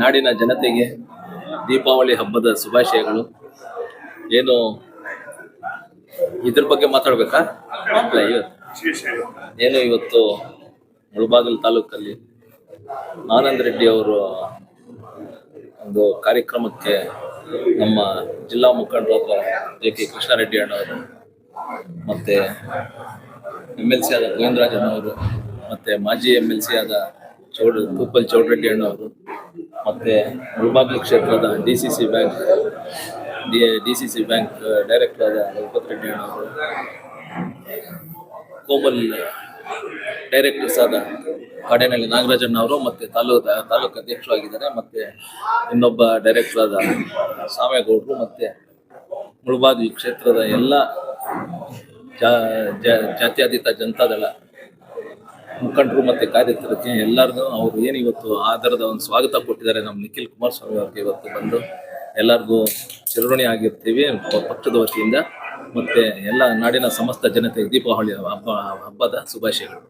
ನಾಡಿನ ಜನತೆಗೆ ದೀಪಾವಳಿ ಹಬ್ಬದ ಶುಭಾಶಯಗಳು. ಏನು, ಇದ್ರ ಬಗ್ಗೆ ಮಾತಾಡ್ಬೇಕಾ? ಏನು ಇವತ್ತು ಮುಳಬಾಗಿಲು ತಾಲೂಕಲ್ಲಿ ಆನಂದ್ ರೆಡ್ಡಿ ಅವರು ಒಂದು ಕಾರ್ಯಕ್ರಮಕ್ಕೆ ನಮ್ಮ ಜಿಲ್ಲಾ ಮುಖಂಡರಾದ ಜೆ ಕೆ ಕೃಷ್ಣಾರೆಡ್ಡಿ ಅಣ್ಣವರು, ಮತ್ತೆ ಎಂ ಎಲ್ ಸಿ ಆದ ಗೋವಿಂದರಾಜ್ ಅಣ್ಣವರು, ಮತ್ತೆ ಮಾಜಿ ಎಂ ಎಲ್ ಸಿ ಆದ ಚೌಡ ತೂಪಲ್ ಚೌಡರೆಡ್ಡಿ ಅಣ್ಣವರು ಮತ್ತೆ ಮುಳಬಾಗಿಲು ಕ್ಷೇತ್ರದ D C C bank, D D C C bank director ಆದ ರಘುಪತ್ ರೆಡ್ಡಿ ಅಣ್ಣವರು ಕೋಮಲ್ ಡೈರೆಕ್ಟರ್ಸ್ ಆದ ಕಾಡೇನಹಳ್ಳಿ ನಾಗರಾಜಣ್ಣ ಅವರು, ಮತ್ತೆ ತಾಲೂಕು ತಾಲೂಕು ಅಧ್ಯಕ್ಷರು ಆಗಿದ್ದಾರೆ, ಮತ್ತೆ ಇನ್ನೊಬ್ಬ ಡೈರೆಕ್ಟರ್ ಆದ ಸಾಮೇಗೌಡರು ಮತ್ತೆ ಮುಳಬಾಗಿಲು ಕ್ಷೇತ್ರದ ಎಲ್ಲ ಜಾತ್ಯತೀತ ಜನತಾದಳ ಮುಖಂಡರು ಮತ್ತೆ ಕಾರ್ಯಕರ್ತರಿಗೆ ಎಲ್ಲರಿಗೂ ಅವರು ಏನು ಇವತ್ತು ಆಧಾರದ ಒಂದು ಸ್ವಾಗತ ಕೊಟ್ಟಿದ್ದಾರೆ ನಮ್ಮ ನಿಖಿಲ್ ಕುಮಾರಸ್ವಾಮಿ ಅವ್ರಿಗೆ ಇವತ್ತು ಬಂದು ಎಲ್ಲರಿಗೂ ಚಿರಋಣಿ ಆಗಿರ್ತೀವಿ ಪಕ್ಷದ ವತಿಯಿಂದ ಮತ್ತೆ ಎಲ್ಲ ನಾಡಿನ ಸಮಸ್ತ ಜನತೆಗೆ ದೀಪಾವಳಿ ಹಬ್ಬ ಹಬ್ಬದ ಶುಭಾಶಯಗಳು.